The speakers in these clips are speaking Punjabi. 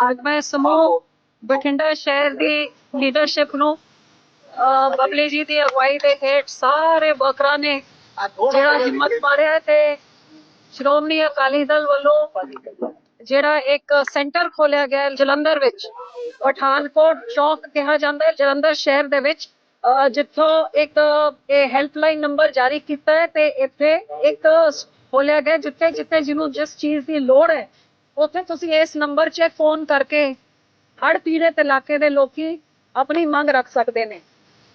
ਅੱਜ ਮੈਂ ਸਮੂਹ ਬਠਿੰਡਾ ਸ਼ਹਿਰ ਦੀ ਲੀਡਰਸ਼ਿਪ ਨੂੰ ਬਬਲੀ ਜੀ ਦੀ ਅਗਵਾਈ ਦੇ ਹੇਠ ਸਾਰੇ ਵਰਕਰਾਂ ਨੇ ਜਿਹੜਾ ਹਿੰਮਤ ਮਾਰਿਆ ਤੇ ਸ਼੍ਰੋਮਣੀ ਅਕਾਲੀ ਦਲ ਵੱਲੋਂ ਜਿਹੜਾ ਇੱਕ ਸੈਂਟਰ ਖੋਲਿਆ ਗਿਆ ਜਲੰਧਰ ਵਿੱਚ ਪਠਾਨਕੋਟ ਚੌਕ ਕਿਹਾ ਜਾਂਦਾ ਹੈ ਜਲੰਧਰ ਸ਼ਹਿਰ ਦੇ ਵਿੱਚ ਜਿੱਥੋਂ ਇੱਕ ਇਹ ਹੈਲਪਲਾਈਨ ਨੰਬਰ ਜਾਰੀ ਕੀਤਾ ਹੈ ਤੇ ਇੱਥੇ ਇੱਕ ਖੋਲਿਆ ਗਿਆ ਜਿੱਥੇ ਜਿੱਥੇ ਜਿਹਨੂੰ ਜਿਸ ਚੀਜ਼ ਦੀ ਲੋੜ ਹੈ ਉੱਥੇ ਤੁਸੀਂ ਇਸ ਨੰਬਰ 'ਚ ਫੋਨ ਕਰਕੇ ਹੜ ਪੀੜਤ ਇਲਾਕੇ ਦੇ ਲੋਕੀ ਆਪਣੀ ਮੰਗ ਰੱਖ ਸਕਦੇ ਨੇ।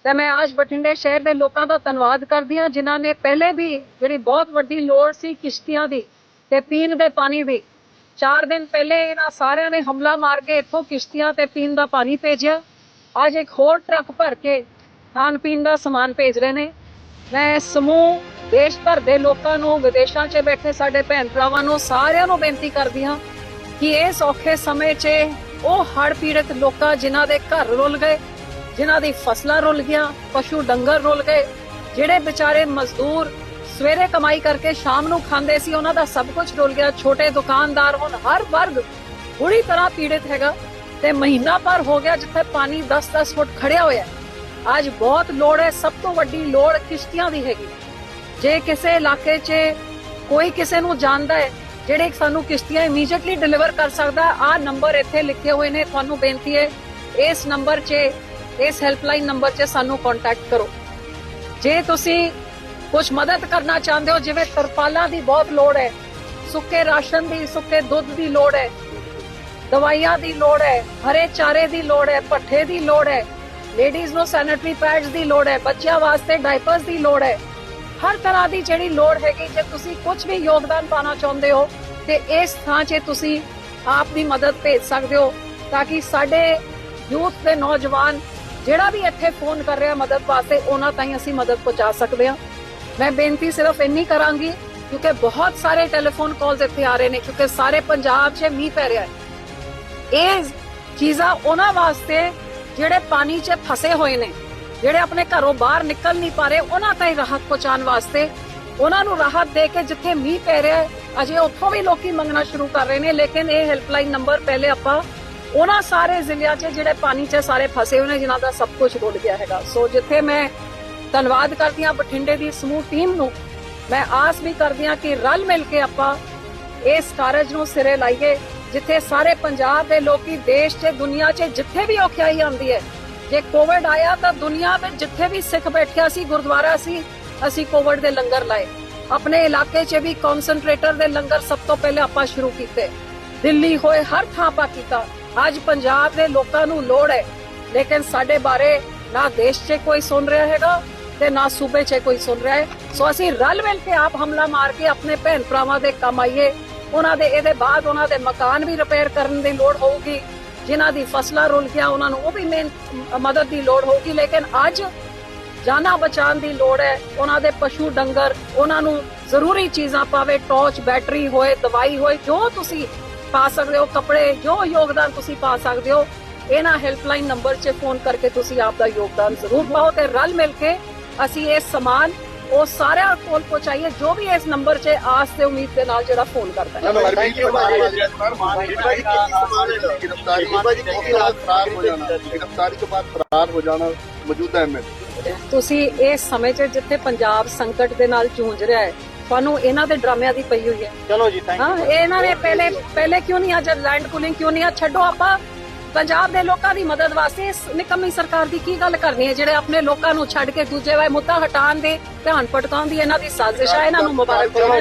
ਤੇ ਮੈਂ ਅੱਜ ਬਠਿੰਡੇ ਸ਼ਹਿਰ ਦੇ ਲੋਕਾਂ ਦਾ ਧੰਨਵਾਦ ਕਰਦੀ ਹਾਂ, ਜਿਨ੍ਹਾਂ ਨੇ ਪਹਿਲੇ ਵੀ ਜਿਹੜੀ ਬਹੁਤ ਵੱਡੀ ਲੋੜ ਸੀ ਕਿਸ਼ਤੀਆਂ ਦੀ ਤੇ ਪੀਣ ਦੇ ਪਾਣੀ ਦੀ। ਚਾਰ ਦਿਨ ਪਹਿਲੇ ਇਹਨਾਂ ਸਾਰਿਆਂ ਨੇ ਹਮਲਾ ਮਾਰ ਕੇ ਇੱਥੋਂ ਕਿਸ਼ਤੀਆਂ ਤੇ ਪੀਣ ਦਾ ਪਾਣੀ ਭੇਜਿਆ। ਅੱਜ ਇੱਕ ਹੋਰ ਟਰੱਕ ਭਰ ਕੇ ਖਾਣ ਪੀਣ ਦਾ ਸਮਾਨ ਭੇਜ ਰਹੇ ਨੇ। ਮੈਂ ਸਮੂਹ ਦੇਸ਼ ਭਰ ਦੇ ਲੋਕਾਂ ਨੂੰ, ਵਿਦੇਸ਼ਾਂ 'ਚ ਬੈਠੇ ਸਾਡੇ ਭੈਣ ਭਰਾਵਾਂ ਨੂੰ ਸਾਰਿਆਂ ਨੂੰ ਬੇਨਤੀ ਕਰਦੀ ਹਾਂ ਕਿ ਇਸ ਔਖੇ ਸਮੇਂ 'ਚ ਉਹ ਹੜ੍ਹ ਪੀੜਤ ਲੋਕਾਂ ਜਿਨ੍ਹਾਂ ਦੇ ਘਰ ਰੁਲ ਗਏ, ਜਿਨ੍ਹਾਂ ਦੀ ਫਸਲਾਂ ਰੁਲ ਗਈਆਂ, ਪਸ਼ੂ ਡੰਗਰ ਰੁਲ ਗਏ, ਜਿਹੜੇ ਵਿਚਾਰੇ ਮਜ਼ਦੂਰ ਸਵੇਰੇ ਕਮਾਈ ਕਰਕੇ ਸ਼ਾਮ ਨੂੰ ਖਾਂਦੇ ਸੀ, ਉਹਨਾਂ ਦਾ ਸਭ ਕੁਝ ਰੁਲ ਗਿਆ। ਛੋਟੇ ਦੁਕਾਨਦਾਰ ਹੁਣ ਹਰ ਵਰਗ ਬੁਰੀ ਤਰ੍ਹਾਂ ਪੀੜਿਤ ਹੈਗਾ ਤੇ ਮਹੀਨਾ ਭਰ ਹੋ ਗਿਆ ਜਿੱਥੇ ਪਾਣੀ 10-10 ਫੁੱਟ ਖੜਿਆ ਹੋਇਆ। ਅੱਜ ਬਹੁਤ ਲੋੜ ਹੈ, ਸਭ ਤੋਂ ਵੱਡੀ ਲੋੜ ਕਿਸ਼ਤੀਆਂ ਦੀ ਹੈਗੀ। ਜੇ ਕਿਸੇ ਇਲਾਕੇ 'ਚ ਕੋਈ ਕਿਸੇ ਨੂੰ ਜਾਣਦਾ ਹੈ, ਜਿਹੜੇ ਸਾਨੂੰ ਕਿਸ਼ਤੀਆਂ ਇਮੀਡੀਏਟਲੀ ਡਿਲੀਵਰ ਕਰ ਸਕਦਾ ਆ ਨੰਬਰ ਇੱਥੇ ਲਿਖੇ ਹੋਏ ਨੇ, ਤੁਹਾਨੂੰ ਬੇਨਤੀ ਹੈ, ਇਸ ਨੰਬਰ 'ਚ, ਇਸ ਹੈਲਪਲਾਈਨ ਨੰਬਰ 'ਚ ਸਾਨੂੰ ਕੰਟੈਕਟ ਕਰੋ। ਜੇ ਤੁਸੀਂ ਕੁਝ ਮਦਦ ਕਰਨਾ ਚਾਹੁੰਦੇ ਹੋ, ਜਿਵੇਂ ਤਰਪਾਲਾਂ ਦੀ ਬਹੁਤ ਲੋੜ ਹੈ, ਸੁੱਕੇ ਰਾਸ਼ਨ ਦੀ, ਸੁੱਕੇ ਦੁੱਧ ਦੀ ਲੋੜ ਹੈ, ਦਵਾਈਆਂ ਦੀ ਲੋੜ ਹੈ, ਹਰੇ ਚਾਰੇ ਦੀ ਲੋੜ ਹੈ ਪੱਠੇ ਦੀ ਲੋੜ ਹੈ ਲੇਡੀਜ਼ ਨੂੰ ਸੈਨੀਟਰੀ ਪੈਡਸ ਦੀ ਲੋੜ ਹੈ, ਬੱਚਿਆਂ ਵਾਸਤੇ ਡਾਈਪਰਸ ਦੀ ਲੋੜ ਹੈ। ਹਰ ਤਰ੍ਹਾਂ ਦੀ ਜਿਹੜੀ ਲੋੜ ਹੈਗੀ, ਜੇ ਤੁਸੀਂ ਕੁਝ ਵੀ ਯੋਗਦਾਨ ਪਾਣਾ ਚਾਹੁੰਦੇ ਹੋ, ਤੇ ਇਸ ਥਾਂ 'ਚ ਤੁਸੀਂ ਆਪ ਦੀ ਮਦਦ ਭੇਜ ਸਕਦੇ ਹੋ, ਤਾਂ ਕਿ ਸਾਡੇ ਯੂਥ ਦੇ ਨੌਜਵਾਨ ਜਿਹੜਾ ਵੀ ਇੱਥੇ ਫੋਨ ਕਰ ਰਿਹਾ ਮਦਦ ਵਾਸਤੇ, ਉਹਨਾਂ ਤਾਈਂ ਅਸੀਂ ਮਦਦ ਪਹੁੰਚਾ ਸਕਦੇ ਹਾਂ। ਮੈਂ ਬੇਨਤੀ ਸਿਰਫ ਇੰਨੀ ਕਰਾਂਗੀ, ਕਿਉਂਕਿ ਬਹੁਤ ਸਾਰੇ ਟੈਲੀਫੋਨ ਕਾਲਸ ਇੱਥੇ ਆ ਰਹੇ ਨੇ, ਕਿਉਂਕਿ ਸਾਰੇ ਪੰਜਾਬ 'ਚ ਮੀਂਹ ਪੈ ਰਿਹਾ ਹੈ। ਇਹ ਚੀਜ਼ਾਂ ਉਹਨਾਂ ਵਾਸਤੇ ਜਿਹੜੇ ਪਾਣੀ 'ਚ ਫਸੇ ਹੋਏ ਨੇ, ਜਿਹੜੇ ਆਪਣੇ ਘਰੋਂ ਬਾਹਰ ਨਿਕਲ ਨਹੀਂ ਪਾ ਰਹੇ, ਉਹਨਾਂ ਤਾਈਂ ਰਾਹਤ ਪਹੁੰਚਾਉਣ ਵਾਸਤੇ ਉਹਨਾਂ ਨੂੰ ਰਾਹਤ ਦੇ ਕੇ ਜਿੱਥੇ ਮੀਂਹ ਪੈ ਰਿਹਾ ਅਜੇ ਉੱਥੋਂ ਵੀ ਲੋਕੀ ਮੰਗਣਾ ਸ਼ੁਰੂ ਕਰ ਰਹੇ ਨੇ, ਲੇਕਿਨ ਇਹ ਹੈਲਪਲਾਈਨ ਨੰਬਰ ਪਹਿਲੇ ਆਪਾਂ ਉਹਨਾਂ ਸਾਰੇ ਜ਼ਿਲ੍ਹਿਆਂ 'ਚ ਜਿਹੜੇ ਪਾਣੀ 'ਚ ਸਾਰੇ ਫਸੇ ਹੋਏ ਨੇ, ਜਿਨ੍ਹਾਂ ਦਾ ਸਭ ਕੁਝ ਰੁੜ ਗਿਆ ਹੈਗਾ। ਸੋ ਜਿੱਥੇ ਮੈਂ ਧੰਨਵਾਦ ਕਰਦੀ ਹਾਂ ਬਠਿੰਡੇ ਦੀ ਸਮੂਹ ਟੀਮ ਨੂੰ, ਮੈਂ ਆਸ ਵੀ ਕਰਦੀ ਹਾਂ ਕਿ ਰਲ ਮਿਲ ਕੇ ਆਪਾਂ ਇਸ ਕਾਰਜ ਨੂੰ ਸਿਰੇ ਲਾਈਏ ਜਿੱਥੇ ਸਾਰੇ ਪੰਜਾਬ ਦੇ ਲੋਕੀ ਦੇਸ਼ 'ਚ ਦੁਨੀਆ 'ਚ ਜਿੱਥੇ ਵੀ ਔਖਿਆਈ ਆਉਂਦੀ ਹੈ, ਜੇ ਕੋਵਿਡ ਆਇਆ ਤਾਂ ਦੁਨੀਆ ਵਿੱਚ ਜਿੱਥੇ ਵੀ ਸਿੱਖ ਬੈਠਿਆ ਸੀ, ਗੁਰਦੁਆਰਾ ਸੀ, ਅਸੀਂ ਕੋਵਿਡ ਦੇ ਲੰਗਰ ਲਾਏ। ਆਪਣੇ ਇਲਾਕੇ 'ਚ ਵੀ ਕਨਸੈਂਟਰੇਟਰ ਦੇ ਲੰਗਰ ਸਭ ਤੋਂ ਪਹਿਲੇ ਆਪਾਂ ਸ਼ੁਰੂ ਕੀਤੇ। ਦਿੱਲੀ ਹੋਏ ਹਰ ਥਾਂ ਪਾ ਕੀਤਾ। ਅੱਜ ਪੰਜਾਬ ਦੇ ਲੋਕਾਂ ਨੂੰ ਲੋੜ ਹੈ, ਲੇਕਿਨ ਸਾਡੇ ਬਾਰੇ ਨਾ ਦੇਸ਼ 'ਚ ਕੋਈ ਸੁਣ ਰਿਹਾ ਹੈਗਾ ਤੇ ਨਾ ਸੂਬੇ 'ਚ ਕੋਈ ਸੁਣ ਰਿਹਾ ਹੈ। ਸੋ ਅਸੀਂ ਰਲ ਮਿਲ ਕੇ ਆਪ ਹਮਲਾ ਮਾਰ ਕੇ ਆਪਣੇ ਭੈਣ ਭਰਾਵਾਂ ਦੇ ਕੰਮ ਆਈਏ। ਉਹਨਾਂ ਦੇ ਇਹਦੇ ਬਾਅਦ ਉਹਨਾਂ ਦੇ ਮਕਾਨ ਵੀ ਰਿਪੇਅਰ ਕਰਨ ਦੀ ਲੋੜ ਹੋਊਗੀ, ਜਿਨ੍ਹਾਂ ਦੀ ਫਸਲਾਂ ਰੁਲ ਗਿਆ ਉਹਨਾਂ ਨੂੰ ਉਹ ਵੀ ਮੇਨ ਮਦਦ ਦੀ ਲੋੜ ਹੋਊਗੀ। ਲੇਕਿਨ ਅੱਜ ਜਾਨਾਂ ਬਚਾਉਣ ਦੀ ਲੋੜ ਹੈ, ਉਹਨਾਂ ਦੇ ਪਸ਼ੂ ਡੰਗਰ, ਉਹਨਾਂ ਨੂੰ ਜ਼ਰੂਰੀ ਚੀਜ਼ਾਂ ਪਾਵੇ ਟਾਰਚ ਬੈਟਰੀ ਹੋਏ, ਦਵਾਈ ਹੋਏ, ਜੋ ਤੁਸੀਂ ਪਾ ਸਕਦੇ ਹੋ, ਕੱਪੜੇ, ਜੋ ਯੋਗਦਾਨ ਤੁਸੀਂ ਪਾ ਸਕਦੇ ਹੋ, ਇਹਨਾਂ ਹੈਲਪਲਾਈਨ ਨੰਬਰ 'ਚ ਫੋਨ ਕਰਕੇ ਤੁਸੀਂ ਆਪ ਦਾ ਯੋਗਦਾਨ ਜ਼ਰੂਰ ਪਾਓ ਤੇ ਰਲ ਮਿਲ ਕੇ ਅਸੀਂ ਇਹ ਸਮਾਨ ਉਹ ਸਾਰਿਆਂ ਕੋਲ ਪਹੁੰਚਾਈਏ ਜੋ ਵੀ ਇਸ ਨੰਬਰ 'ਚ ਆਸ ਤੇ ਉਮੀਦ ਦੇ ਨਾਲ ਜਿਹੜਾ ਫੋਨ ਕਰਦਾ ਹੈ ਗ੍ਰਿਫਤਾਰੀ ਤੋਂ ਬਾਅਦ ਫਰਾਰ ਹੋ ਜਾਣਾ ਮੌਜੂਦਾ ਐਮਐਲਏ ਤੁਸੀਂ ਇਸ ਸਮੇਂ 'ਚ ਜਿੱਥੇ ਪੰਜਾਬ ਸੰਕਟ ਦੇ ਨਾਲ ਜੂਝ ਰਿਹਾ ਹੈ ਤੁਹਾਨੂੰ ਇਹਨਾਂ ਦੇ ਡਰਾਮਿਆਂ ਦੀ ਪਈ ਹੋਈ ਹੈ ਚਲੋ ਜੀ ਥੈਂਕ ਯੂ ਹਾਂ ਇਹਨਾਂ ਨੇ ਪਹਿਲੇ ਪਹਿਲੇ ਕਿਉਂ ਨਹੀਂ ਅੱਜ ਲੈਂਡ ਕੂਲਿੰਗ ਕਿਉਂ ਨਹੀਂ ਆ ਛੱਡੋ ਆਪਾਂ ਪੰਜਾਬ ਦੇ ਲੋਕਾਂ ਦੀ ਮਦਦ ਵਾਸਤੇ ਇਸ ਨਿਕੰਮੀ ਸਰਕਾਰ ਦੀ ਕੀ ਗੱਲ ਕਰਨੀ ਹੈ? ਜਿਹੜੇ ਆਪਣੇ ਲੋਕਾਂ ਨੂੰ ਛੱਡ ਕੇ ਦੂਜੇ ਵਾਏ ਮੁੱਦਾ ਹਟਾਉਣ ਦੇ ਧਿਆਨ ਭਟਕਾਉਣ ਦੀ ਇਹਨਾਂ ਦੀ ਸਾਜ਼ਿਸ਼ ਹੈ। ਇਹਨਾਂ ਨੂੰ ਮੁਬਾਰਕ ਹੋਵੇ